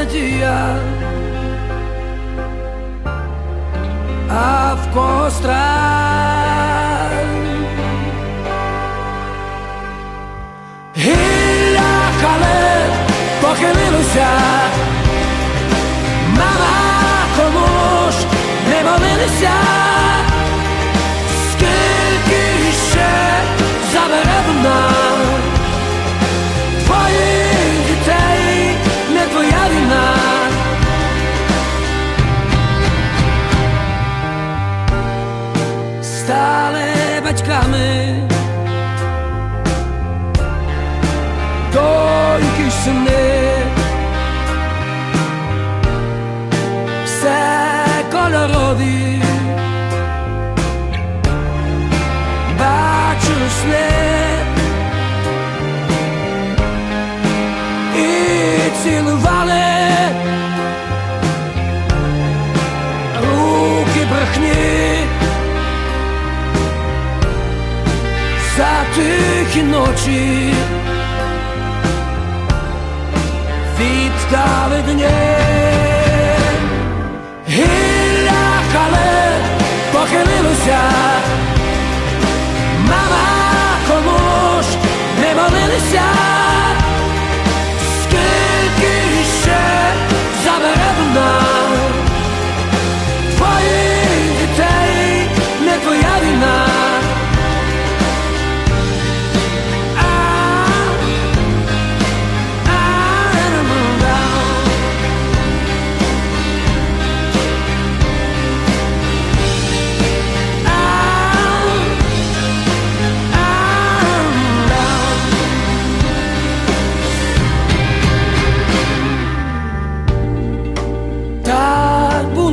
another dia. I've gone Hila Khaled, toque de luciar Стали батьками. Доньки й сини, все кольорові, бачу сни і цілували тихі ночі. відстали дні. Гілля хале похилилося,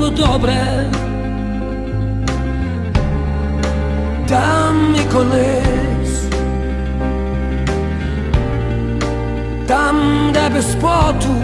було добре, там і колись, там, де без поту,